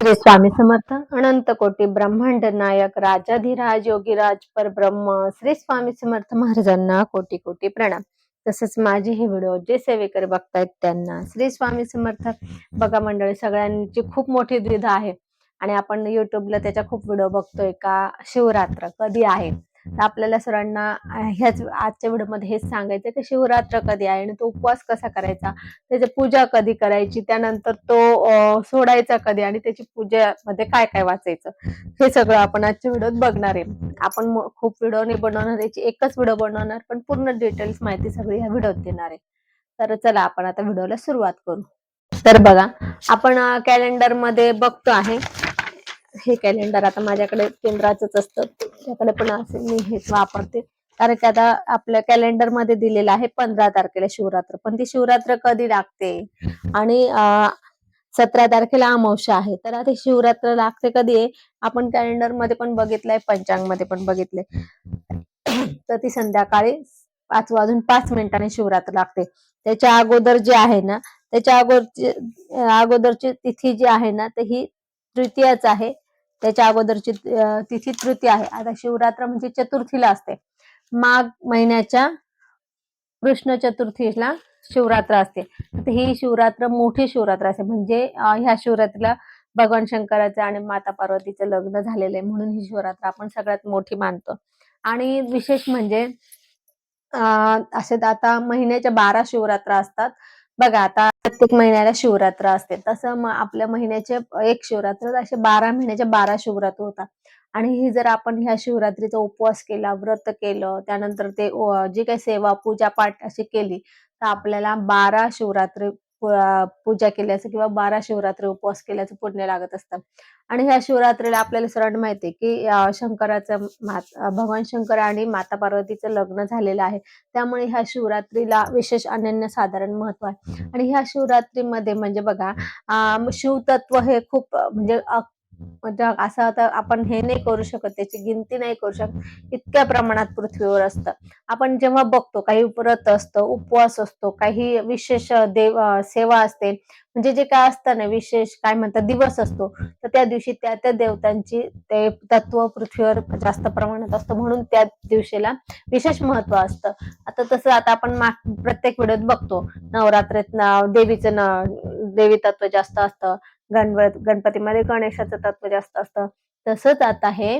श्री स्वामी समर्थ अनंत कोटी ब्रह्मांड नायक राजाधिराज योगीराज परब्रह्म श्री स्वामी समर्थ महाराजांना कोटी कोटी प्रणाम. तसंच माझे हे व्हिडिओ जे सेवेकरी बघतायत त्यांना श्री स्वामी समर्थ बघा मंडळी सगळ्यांची खूप मोठी द्विधा आहे. आणि आपण युट्यूबला त्याच्या खूप व्हिडिओ बघतोय का? शिवरात्र कधी आहे? तर आपल्याला सर्वांना अं, ह्याच आजच्या व्हिडिओमध्ये हेच सांगायचं की शिवरात्र कधी आहे आणि तो उपवास कसा करायचा त्याची पूजा कधी करायची त्यानंतर तो सोडायचा कधी आणि त्याची पूजेमध्ये काय काय वाचायचं हे सगळं आपण आजच्या व्हिडिओत बघणार आहे. आपण खूप व्हिडिओ नाही बनवणार याची एकच व्हिडिओ बनवणार पण पूर्ण डिटेल्स माहिती सगळी ह्या व्हिडिओत देणार आहे. तर चला आपण आता व्हिडिओला सुरुवात करू. तर बघा आपण कॅलेंडरमध्ये बघतो आहे हे कॅलेंडर आता माझ्याकडे केंद्राचंच असतं. त्याकडे पण असे मी हेच वापरते. कारण की आता आपल्या कॅलेंडरमध्ये दिलेलं आहे पंधरा तारखेला शिवरात्र. पण ती शिवरात्र कधी लागते? आणि सतरा तारखेला अमावस्या आहे. तर आता शिवरात्र लागते कधी आहे? आपण कॅलेंडरमध्ये पण बघितलंय पंचांगमध्ये पण बघितलंय. तर ती संध्याकाळी पाच वाजून पाच मिनिटांनी शिवरात्र लागते. त्याच्या अगोदर जे आहे ना त्याच्या अगोदरची अगोदरची तिथी जी आहे ना तर ही तृतीयाच आहे. त्याच्या अगोदरची तिथी तृतीय आहे. आता शिवरात्र म्हणजे चतुर्थीला असते. माघ महिन्याच्या कृष्ण चतुर्थीला शिवरात्र असते. ही शिवरात्र मोठी शिवरात्र असते. म्हणजे ह्या शिवरात्रीला भगवान शंकराचं आणि माता पार्वतीचं लग्न झालेलं आहे म्हणून ही शिवरात्र आपण सगळ्यात मोठी मानतो. आणि विशेष म्हणजे अं, असे आता महिन्याच्या बारा शिवरात्र असतात. बघा आता प्रत्येक महिन्याला शिवरात्र असते. तसं मग आपल्या महिन्याचे एक शिवरात्र असे बारा महिन्याच्या बारा शिवरात्र होतात. आणि ही जर आपण ह्या शिवरात्रीचा उपवास केला व्रत केलं त्यानंतर ते जी काही सेवा पूजा पाठ अशी केली तर आपल्याला बारा शिवरात्री पूजा केल्याचं किंवा बारा शिवरात्री उपवास केल्याचं पुण्य लागत असतं. आणि ह्या शिवरात्रीला आपल्याला सर्वांना माहिती आहे की शंकराचं भगवान शंकर आणि माता पार्वतीचं लग्न झालेलं आहे. त्यामुळे ह्या शिवरात्रीला विशेष अनन्य साधारण महत्त्व आहे. आणि ह्या शिवरात्रीमध्ये म्हणजे बघा अं, शिवतत्व हे खूप म्हणजे जग म्हणजे असं आता आपण हे नाही करू शकत त्याची गिनती नाही करू शकत इतक्या प्रमाणात पृथ्वीवर असतं. आपण जेव्हा बघतो काही व्रत असतं उपवास असतो काही विशेष देव सेवा असते म्हणजे जे काय असतं ना विशेष काय म्हणतात दिवस असतो तर त्या दिवशी त्या त्या देवतांची ते तत्व पृथ्वीवर जास्त प्रमाणात असतं म्हणून त्या दिवशीला विशेष महत्त्व असतं. आता तसं आता आपण प्रत्येक वेळेत बघतो नवरात्रीत देवीचं देवी तत्व जास्त असतं गणपत गणपतीमध्ये गणेशाचं तत्व जास्त असतं. तसंच आता हे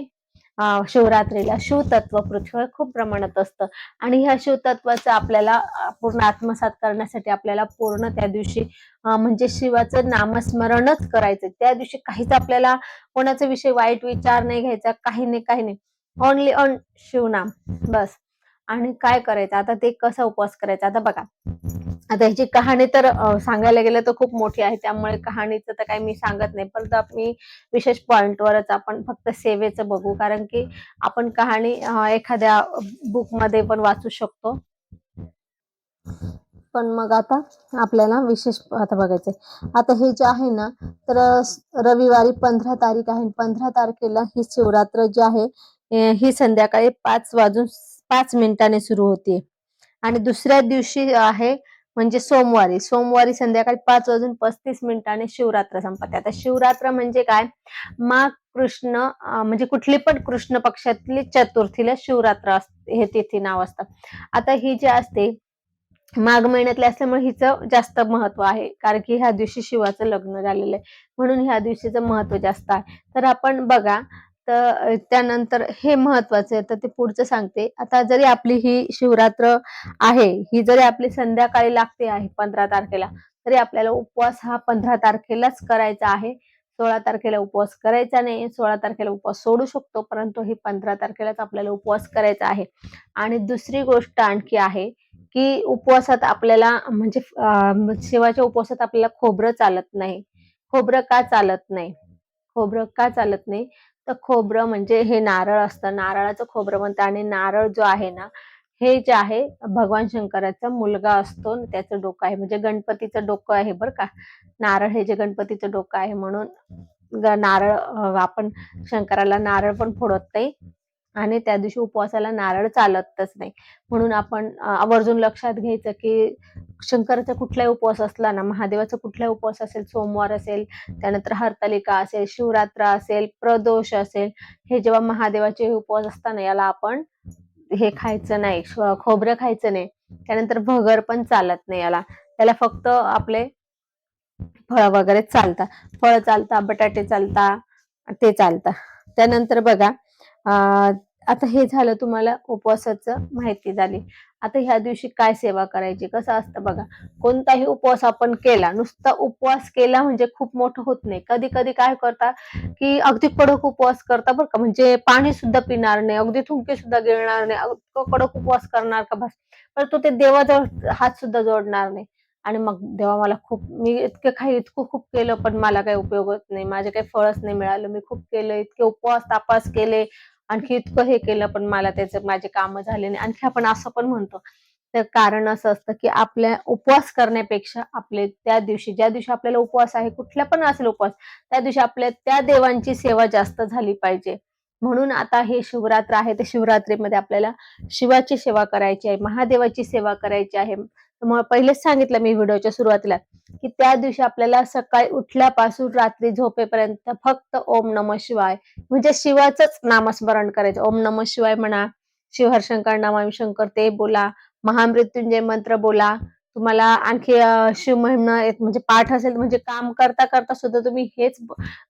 शिवरात्रीला शिवतत्व पृथ्वीवर खूप प्रमाणात असतं. आणि ह्या शिवतत्वाचं आपल्याला पूर्ण आत्मसात करण्यासाठी आपल्याला पूर्ण त्या दिवशी म्हणजे शिवाचं नामस्मरणच करायचं. त्या दिवशी काहीच आपल्याला कोणाचा विषय वाईट विचार नाही घ्यायचा काही नाही काही नाही. ओनली ऑन शिवनाम. बस. आणि काय करायचं? आता ते कसा उपवास करायचा? आता बघा. आता ह्याची कहाणी तर सांगायला गेलं तर खूप मोठी आहे. त्यामुळे कहाणीचं तर काही मी सांगत नाही. परंतु मी विशेष पॉइंटवरच आपण फक्त सेवेचं बघू. कारण की आपण कहाणी एखाद्या बुकमध्ये पण वाचू शकतो. पण मग आता आपल्याला विशेष आता बघायचंय. आता हे जे आहे ना तर रविवारी पंधरा तारीख आहे. पंधरा तारखेला ही शिवरात्र जी आहे ही संध्याकाळी पाच वाजून पाच मिनिटाने सुरू होते आणि दुसऱ्या दिवशी आहे म्हणजे सोमवारी. सोमवारी संध्याकाळी पाच वाजून पस्तीस मिनिटाने शिवरात्र संपते. आता शिवरात्र म्हणजे काय? माघ कृष्ण म्हणजे कुठली पण कृष्ण पक्षातली चतुर्थीला शिवरात्र असते हे तिथी नाव असतं. आता ही जी असते माघ महिन्यातले असल्यामुळे हिचं जास्त महत्त्व आहे. कारण की ह्या दिवशी शिवाचं लग्न झालेलं आहे. म्हणून ह्या दिवशीचं महत्त्व जास्त आहे. तर आपण बघा तर त्यानंतर हे महत्वाचं आहे. तर ते पुढचं सांगते. आता जरी आपली ही शिवरात्र आहे ही जरी आपली संध्याकाळी लागते आहे पंधरा तारखेला तरी आपल्याला उपवास हा पंधरा तारखेलाच करायचा आहे. सोळा तारखेला उपवास करायचा नाही सोळा तारखेला उपवास सोडू शकतो परंतु ही पंधरा तारखेलाच आपल्याला उपवास करायचा आहे. आणि दुसरी गोष्ट आणखी आहे की उपवासात आपल्याला म्हणजे शिवाच्या उपवासात आपल्याला खोबरं चालत नाही. खोबरं का चालत नाही? खोबरं का चालत नाही? तर खोबरं म्हणजे हे नारळ असतं. नारळाचं खोबरं म्हणतं आणि नारळ जो आहे ना हे जे आहे भगवान शंकराचा मुलगा असतो त्याचं डोकं आहे. म्हणजे गणपतीचं डोकं आहे बरं का. नारळ हे जे गणपतीचं डोकं आहे म्हणून नारळ आपण शंकराला नारळ पण फोडत नाही. आणि त्या दिवशी उपवासाला नारळ चालतच नाही. म्हणून आपण आवर्जून लक्षात घ्यायचं की शंकराचा कुठलाही उपवास असला ना महादेवाचा कुठलाही उपवास असेल सोमवार असेल त्यानंतर हरतालिका असेल शिवरात्र असेल प्रदोष असेल हे जेव्हा महादेवाचे उपवास असताना याला आपण हे खायचं नाही श- खोबरं खायचं नाही. त्यानंतर भगर पण चालत नाही याला. त्याला फक्त आपले फळ वगैरे चालतात फळ चालतात बटाटे चालता ते चालतं. त्यानंतर बघा अं, आता हे झालं तुम्हाला उपवासाचं माहिती झाली. आता ह्या दिवशी काय सेवा करायची? कसं असतं बघा कोणताही उपवास आपण केला नुसता उपवास केला म्हणजे खूप मोठं होत नाही. कधी कधी काय करता की अगदी कडक उपवास करता बरं का म्हणजे पाणी सुद्धा पिणार नाही अगदी थुंके सुद्धा गिळणार नाही कडक उपवास करणार का बस? परंतु ते देवाजवळ हात सुद्धा जोडणार नाही. आणि मग देवा मला खूप मी इतकं काही इतकं खूप केलं पण मला काही उपयोग होत नाही माझे काही फळच नाही मिळालं. मी खूप केलं इतके उपवास तापास केले. आणखी इतकं हे केलं पण मला त्याचं माझे कामं झाले नाही. आणखी आपण असं पण म्हणतो. तर कारण असं असतं की आपल्या उपवास करण्यापेक्षा आपले त्या दिवशी ज्या दिवशी आपल्याला उपवास आहे कुठला पण असेल उपवास त्या दिवशी आपल्या त्या देवांची सेवा जास्त झाली पाहिजे. म्हणून आता हे शिवरात्र आहे. ते शिवरात्रीमध्ये आपल्याला शिवाची सेवा करायची आहे महादेवाची सेवा करायची आहे. मग पहिलेच सांगितलं मी व्हिडिओच्या सुरुवातीला की त्या दिवशी आपल्याला सकाळी उठल्यापासून रात्री झोपेपर्यंत फक्त ओम नम शिवाय म्हणजे शिवाचंच नामस्मरण करायचं. ओम नम शिवाय म्हणा शिवहरशंकर शंकर शंकर ते बोला महामृत्युंजय मंत्र बोला. तुम्हाला आणखी शिव म्हणणं म्हणजे पाठ असेल म्हणजे काम करता करता सुद्धा तुम्ही हेच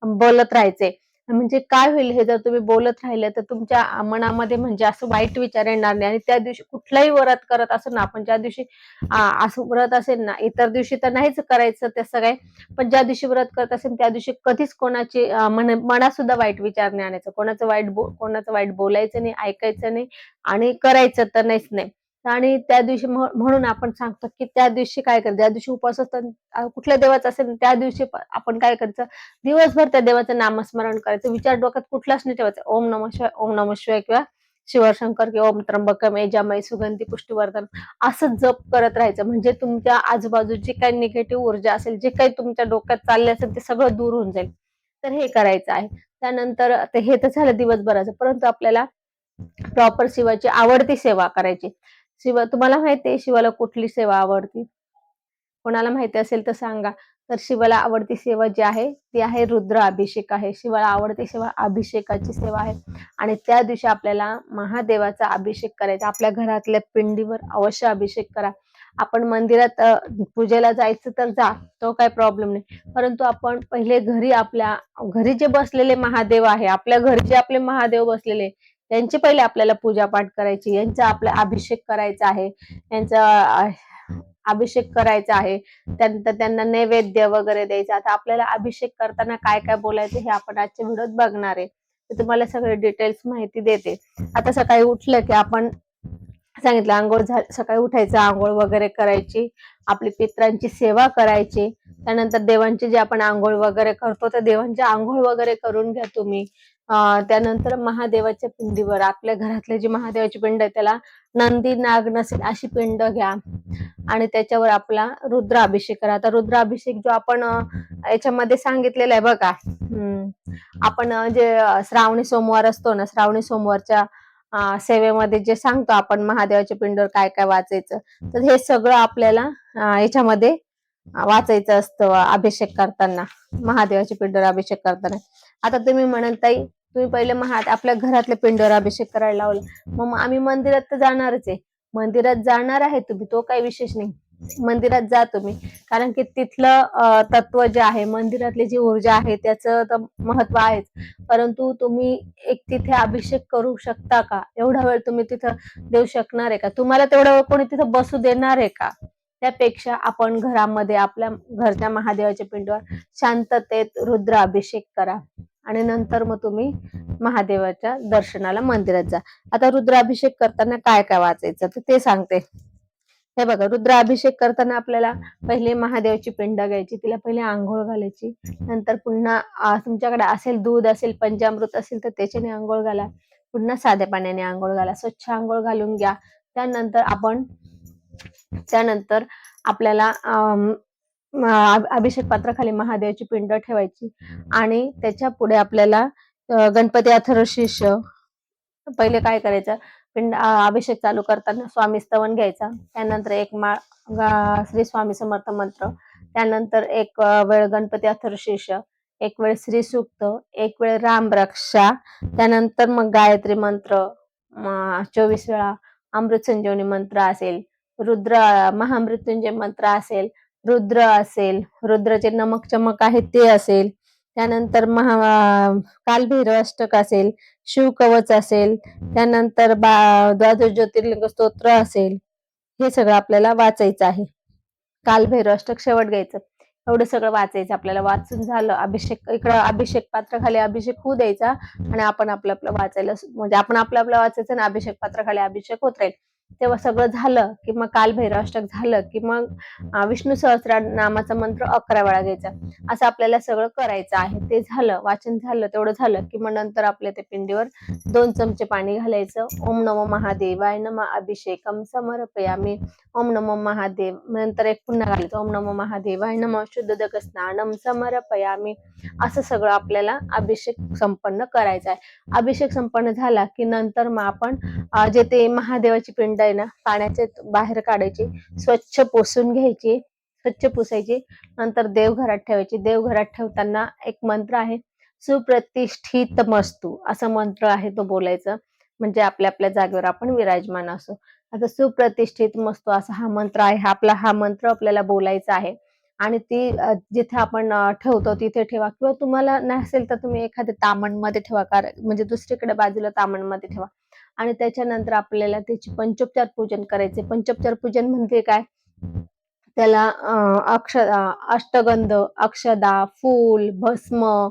बोलत राहायचे. म्हणजे काय होईल हे जर तुम्ही बोलत राहिले तर तुमच्या मनामध्ये म्हणजे असं वाईट विचार येणार नाही. आणि त्या दिवशी कुठलाही व्रत करत असो ना आपण ज्या दिवशी असं व्रत असेल ना इतर दिवशी तर नाहीच करायचं ते सगळे पण ज्या दिवशी व्रत करत असेल त्या दिवशी कधीच कोणाची मन मनात सुद्धा वाईट विचार नाही आणायचं. कोणाचं वाईट बो- कोणाचं वाईट बोलायचं नाही ऐकायचं नाही आणि करायचं तर नाहीच नाही. आणि त्या दिवशी म्हणून आपण सांगतो की त्या दिवशी काय करायचं ज्या दिवशी उपवास असतो कुठल्या देवाचा असेल त्या दिवशी आपण काय करायचं? दिवसभर त्या देवाचं नामस्मरण करायचं. विचार डोक्यात कुठलाच नाही ठेवायचा. ओम नम शिवाय ओम नम शिवाय किंवा शिवशंकर किंवा ओम त्र्यंबकम यजामय सुगंधी पुष्टीवर्धन असं जप करत राहायचं. म्हणजे तुमच्या आजूबाजू जी काही निगेटिव्ह ऊर्जा असेल जे काही तुमच्या डोक्यात चालले असेल ते सगळं दूर होऊन जाईल. तर हे करायचं आहे. त्यानंतर हे तर झालं दिवसभराचं. परंतु आपल्याला प्रॉपर शिवाची आवडती सेवा करायची. शिवा तुम्हाला माहिती आहे शिवाला कुठली सेवा आवडती? कोणाला माहिती असेल तर सांगा. तर शिवाला आवडती सेवा जी आहे ती आहे रुद्र अभिषेक आहे. शिवाला आवडती सेवा अभिषेकाची सेवा आहे. आणि त्या दिवशी आपल्याला महादेवाचा अभिषेक करायचा. आपल्या घरातल्या पिंडीवर अवश्य अभिषेक करा. आपण मंदिरात पूजेला जायचं तर जा तो काय प्रॉब्लेम नाही. परंतु आपण पहिले घरी आपल्या घरी जे बसलेले महादेव आहे आपल्या घरचे आपले महादेव बसलेले यांची पहिले आपल्याला पूजा पाठ करायची यांचा आपला अभिषेक करायचा आहे यांचा अभिषेक करायचा आहे. त्यानंतर त्यांना नैवेद्य वगैरे द्यायचा. आता आपल्याला अभिषेक करताना काय काय बोलायचं हे आपण आजच्या व्हिडिओत बघणार आहे. तुम्हाला सगळे डिटेल्स माहिती देते. आता सकाळी उठलं की आपण सांगितलं आंघोळ झा सकाळी उठायचं आंघोळ वगैरे करायची आपली पित्रांची सेवा करायची. त्यानंतर देवांची जे आपण आंघोळ वगैरे करतो तर देवांची आंघोळ वगैरे करून घ्या तुम्ही. त्यानंतर महादेवाच्या पिंडीवर आपल्या घरातले जी महादेवाची पिंड आहे त्याला नंदी नाग नसेल अशी पिंड घ्या. आणि त्याच्यावर आपला रुद्राभिषेक करा. आता रुद्राभिषेक जो आपण याच्यामध्ये सांगितलेला आहे बघा. हम्म, आपण जे श्रावणी सोमवार असतो ना श्रावणी सोमवारच्या सेवेमध्ये जे सांगतो आपण महादेवाच्या पिंडवर काय काय वाचायचं तर हे सगळं आपल्याला याच्यामध्ये वाचायचं असतं अभिषेक करताना महादेवाच्या पिंडवर अभिषेक करताना. आता तुम्ही म्हणाल ताई तुम्ही पहिले महा आपल्या घरातल्या पिंडवर अभिषेक करायला लावला. मग आम्ही मंदिरात तर जाणारच आहे. मंदिरात जाणार आहे तुम्ही तो काही विशेष नाही. मंदिरात जा तुम्ही. कारण की तिथलं तत्व जे आहे मंदिरातली जी ऊर्जा आहे त्याचं तर महत्त्व आहेच. परंतु तुम्ही एक तिथे अभिषेक करू शकता का? एवढा वेळ तुम्ही तिथं देऊ शकणार आहे का? तुम्हाला तेवढा वेळ कोणी तिथं बसू देणार आहे का? त्यापेक्षा आपण घरामध्ये आपल्या घरच्या महादेवाच्या पिंडीवर शांततेत रुद्र अभिषेक करा. आणि नंतर मग तुम्ही महादेवाच्या दर्शनाला मंदिरात जा. आता रुद्राभिषेक करताना काय काय वाचायचं? तर ते सांगते. हे बघा रुद्राभिषेक करताना आपल्याला पहिले महादेवाची पिंड घ्यायची तिला पहिले आंघोळ घालायची. नंतर पुन्हा तुमच्याकडे असेल दूध असेल पंचामृत असेल तर त्याच्याने आंघोळ घाला. पुन्हा साध्या पाण्याने आंघोळ घाला. स्वच्छ आंघोळ घालून घ्या. त्यानंतर आपण त्यानंतर आपल्याला अभिषेक पात्राखाली महादेवाची पिंड ठेवायची. आणि त्याच्या पुढे आपल्याला गणपती अथर्वशीर्ष पहिले काय करायचं? पिंड अभिषेक चालू करताना स्वामी स्तवन घ्यायचा. त्यानंतर एक माळ श्री स्वामी समर्थ मंत्र. त्यानंतर एक वेळ गणपती अथर्शीर्ष एक वेळ श्री सुक्त. एक वेळ राम रक्षा. त्यानंतर मग गायत्री मंत्र. चोवीस वेळा अमृत संजीवनी मंत्र असेल. रुद्र महामृत्युंजय मंत्र असेल. रुद्र असेल. रुद्रचे नमक चमक आहे ते असेल. त्यानंतर महा कालभैरव अष्टक असेल शिवकवच असेल त्यानंतर बा द्वादश ज्योतिर्लिंग स्तोत्र असेल हे सगळं आपल्याला वाचायचं आहे. कालभैरव अष्टक शेवट घ्यायचं. एवढं सगळं वाचायचं. आपल्याला वाचून झालं अभिषेक इकडं अभिषेक पात्राखाली अभिषेक होऊ द्यायचा आणि आपण आपलं आपलं वाचायला म्हणजे आपण आपलं आपलं वाचायचं आणि अभिषेक पात्राखाली अभिषेक होत राहील. तेव्हा सगळं झालं की मग काल अष्टक झालं की मग विष्णू सहस्र नामाचा मंत्र अकरा वेळा घ्यायचा असं आपल्याला सगळं करायचं आहे. ते झालं वाचन झालं तेवढं झालं की मग नंतर आपल्या त्या पिंडीवर दोन चमचे पाणी घालायचं. ओम नमो महादेवाय नम. अभिषेकम समर्पयामी. ओम नमो महादेव नंतर एक पुन्हा घालायचं. ओम नमो महादेवाय नम. शुद्धोदक स्नानम समर्पयामी. असं सगळं आपल्याला अभिषेक संपन्न करायचा आहे. अभिषेक संपन्न झाला की नंतर मग आपण जे ते महादेवाची पिंड आहे ना पाण्याचे बाहेर काढायचे स्वच्छ पोसून घ्यायची स्वच्छ पुसायची नंतर देवघरात ठेवायची. देवघरात ठेवताना एक मंत्र आहे सुप्रतिष्ठित मस्तू. असं मंत्र आहे तो बोलायचं. म्हणजे आपल्या आपल्या जागेवर आपण विराजमान असो. आता सुप्रतिष्ठित मस्तू असा हा मंत्र आहे. आपला हा मंत्र आपल्याला बोलायचा आहे. आणि ती जिथे आपण ठेवतो तिथे ठेवा. किंवा तुम्हाला नसेल तर तुम्ही एखाद्या तामणमध्ये ठेवा. कारण म्हणजे दुसरीकडे बाजूला तामणमध्ये ठेवा. आणि त्याच्यानंतर आपल्याला त्याची पंचोपचार पूजन करायचे. पंचोपचार पूजन म्हणजे काय? त्याला अक्ष अष्टगंध अक्षदा फूल भस्म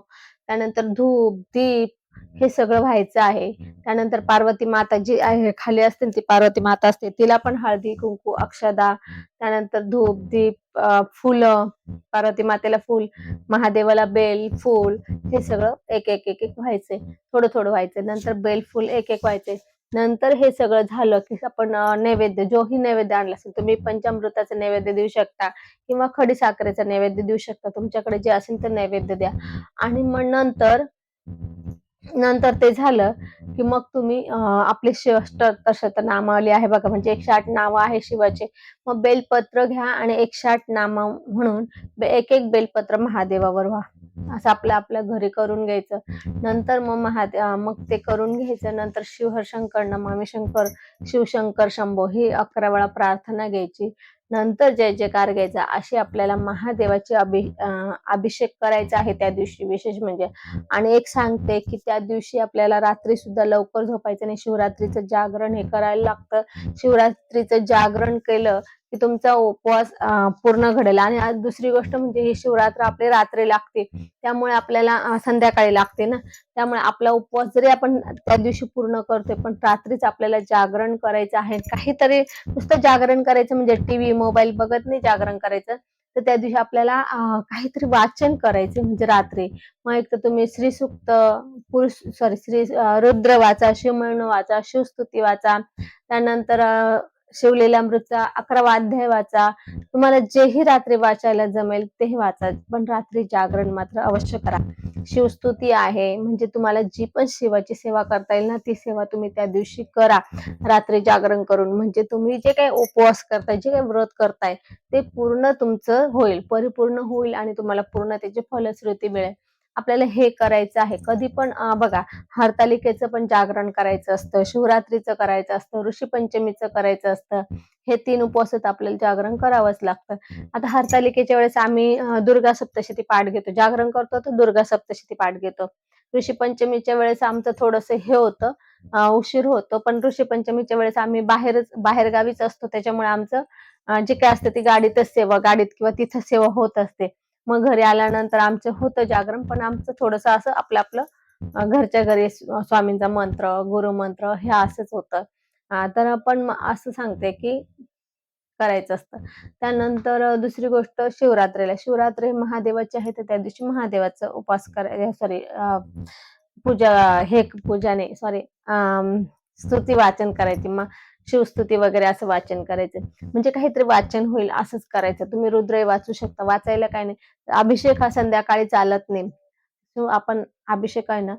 त्यानंतर धूप दीप हे सगळं व्हायचं आहे. त्यानंतर पार्वती माता जी आहे खाली असते ती पार्वती माता असते. तिला पण हळदी कुंकू अक्षदा त्यानंतर धूप दीप फुलं पार्वती मातेला फूल महादेवाला बेल फूल हे सगळं एक एक एक एक व्हायचे. थोडं थोडं व्हायचे. नंतर बेल फुल एक एक व्हायचे. नंतर हे सगळं झालं की आपण नैवेद्य जोही नैवेद्य आणला असेल तुम्ही पंचामृताचं नैवेद्य देऊ शकता किंवा खडी साखरेचं नैवेद्य देऊ शकता. तुमच्याकडे जे असेल ते नैवेद्य द्या. आणि मग नंतर नंतर ते झालं की मग तुम्ही आपले शिवष्ट नामावली आहे बघा. म्हणजे एकशे आठ नावं आहे शिवाचे. मग बेलपत्र घ्या आणि एकशे आठ नाम म्हणून एक एक बेलपत्र महादेवावर व्हा. असं आपलं आपल्या घरी करून घ्यायचं. नंतर मग महादेव मग ते करून घ्यायचं. नंतर शिवहर शंकर नमामी शंकर शिवशंकर शंभो ही अकरा वेळा प्रार्थना घ्यायची. नंतर जय जयकार घ्यायचा. अशी आपल्याला महादेवाची अभि अभिषेक करायचा आहे त्या दिवशी विशेष म्हणजे. आणि एक सांगते की त्या दिवशी आपल्याला रात्री सुद्धा लवकर झोपायचं नाही. शिवरात्रीचं जागरण हे करायला लागतं. शिवरात्रीचं जागरण केलं की तुमचा उपवास पूर्ण घडेल. आणि दुसरी गोष्ट म्हणजे ही शिवरात्र आपली रात्री लागते. त्यामुळे आपल्याला संध्याकाळी लागते ना. त्यामुळे आपला उपवास जरी आपण त्या दिवशी पूर्ण करतोय पण रात्रीच आपल्याला जागरण करायचं आहे. काहीतरी नुसतं जागरण करायचं म्हणजे टीव्ही मोबाईल बघत नाही जागरण करायचं तर त्या दिवशी आपल्याला काहीतरी वाचन करायचं म्हणजे रात्री. मग एक तर तुम्ही श्री सुक्त पुरुष सॉरी श्री रुद्र वाचा शिवमण वाचा शिवस्तुती वाचा. त्यानंतर अं, शिवलीलामृतचा अकरावा अध्याय वाचा तुम्हाला जेही रात्री वाचायला जमेल तेही वाचा पण रात्री जागरण मात्र अवश्य करा. शिवस्तुती आहे म्हणजे तुम्हाला जी पण शिवाची सेवा करता येईल ना ती सेवा तुम्ही त्या दिवशी करा. रात्री जागरण करून म्हणजे तुम्ही जे काही उपवास करताय जे काही व्रत करताय ते पूर्ण तुमचं होईल परिपूर्ण होईल आणि तुम्हाला पूर्ण त्याची फलश्रुती मिळेल. आपल्याला हे करायचं आहे. कधी पण बघा हरतालिकेचं पण जागरण करायचं असतं शिवरात्रीचं करायचं असतं ऋषीपंचमीचं करायचं असतं. हे तीन उपवासात आपल्याला जागरण करावंच लागतं. आता हरतालिकेच्या वेळेस आम्ही दुर्गा सप्तशती पाठ घेतो. जागरण करतो तर दुर्गा सप्तशती पाठ घेतो. ऋषीपंचमीच्या वेळेस आमचं थोडंसं हे होतं उशीर होतो. पण ऋषीपंचमीच्या वेळेस आम्ही बाहेरच बाहेर गावीच असतो. त्याच्यामुळे आमचं जे काय असतं ती गाडीतच सेवा गाडीत किंवा तिथं सेवा होत असते. मग घरी आल्यानंतर आमचं होतं जागरण पण आमचं थोडंसं असं आपलं आपलं घरच्या घरी स्वामींचा मंत्र गुरुमंत्र हे असंच होतं. तर आपण असं सांगते की करायचं असतं. त्यानंतर दुसरी गोष्ट शिवरात्रीला. शिवरात्री महादेवाची आहे तर त्या दिवशी महादेवाचा उपास कराय सॉरी पूजा हे पूजाने सॉरी सॉरी स्तुती वाचन करायची. मग शिवस्तुती वगैरे असं वाचन करायचं. म्हणजे काहीतरी वाचन होईल असंच करायचं. तुम्ही रुद्रही वाचू शकता. वाचायला काय नाही. अभिषेक हा संध्याकाळी चालत नाही. आपण अभिषेक आहे ना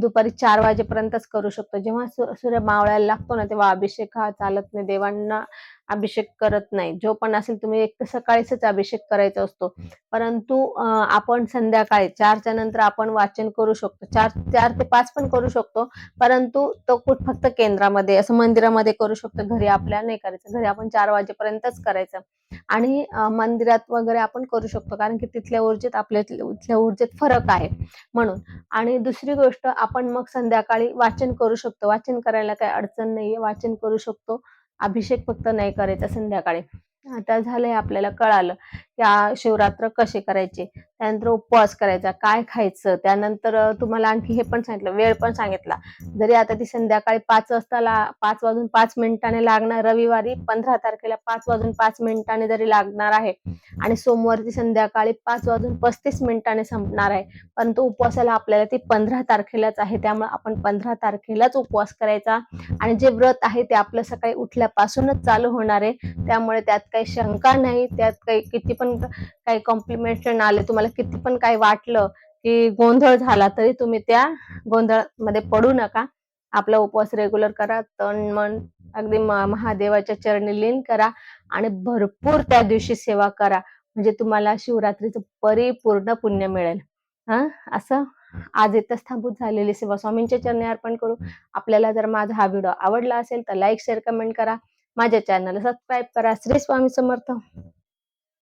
दुपारी चार वाजेपर्यंतच करू शकतो. जेव्हा सूर्य मावळायला लागतो ना तेव्हा अभिषेक हा चालत नाही. देवांना अभिषेक करत नाही. जो पण असेल तुम्ही एक तर सकाळीच अभिषेक करायचा असतो. परंतु आपण संध्याकाळी चारच्या नंतर आपण वाचन करू शकतो. चार चार ते पाच पण करू शकतो. परंतु तो कुठ फक्त केंद्रामध्ये असं मंदिरामध्ये करू शकतो. घरी आपल्या नाही करायचं. घरी आपण चार वाजेपर्यंतच करायचं. आणि मंदिरात वगैरे आपण करू शकतो. कारण की तिथल्या ऊर्जेत आपल्या इथल्या ऊर्जेत फरक आहे. म्हणून. आणि दुसरी गोष्ट आपण मग संध्याकाळी वाचन करू शकतो. वाचन करायला काही अडचण नाहीये. वाचन करू शकतो. अभिषेक फक्त नाही करायचा संध्याकाळी. आता झालंय आपल्याला कळालं. या शिवरात्र कसे करायचे त्यानंतर उपवास करायचा काय खायचं त्यानंतर तुम्हाला आणखी हे पण सांगितलं वेळ पण सांगितला. जरी आता ती संध्याकाळी पाच वाजता ला- पाच वाजून पाच मिनिटाने लागणार रविवारी पंधरा तारखेला पाच वाजून पाच मिनिटाने जरी लागणार आहे आणि सोमवारची संध्याकाळी पाच वाजून पस्तीस मिनिटाने संपणार आहे परंतु उपवासाला आपल्याला ती पंधरा तारखेलाच आहे त्यामुळे आपण पंधरा तारखेलाच उपवास करायचा आणि जे व्रत आहे ते आपलं सकाळी उठल्यापासूनच चालू होणार आहे त्यामुळे त्यात काही शंका नाही त्यात काही किती पण काही कॉम्प्लिमेंटेशन आले तुम्हाला किती पण काही वाटलं की गोंधळ झाला तरी तुम्ही त्या गोंधळामध्ये पडू नका. आपला उपवास रेग्युलर करा तन मन अगदी महादेवाच्या चरणी लीन करा आणि भरपूर त्या दिवशी सेवा करा. म्हणजे तुम्हाला शिवरात्रीचं परिपूर्ण पुण्य मिळेल. हा? असं आज इथंच थांबून झालेली सेवा. स्वामींच्या चरणी अर्पण करू. आपल्याला जर माझा हा व्हिडिओ आवडला असेल तर लाईक शेअर कमेंट करा. माझ्या चॅनलला सबस्क्राईब करा. श्री स्वामी समर्थ.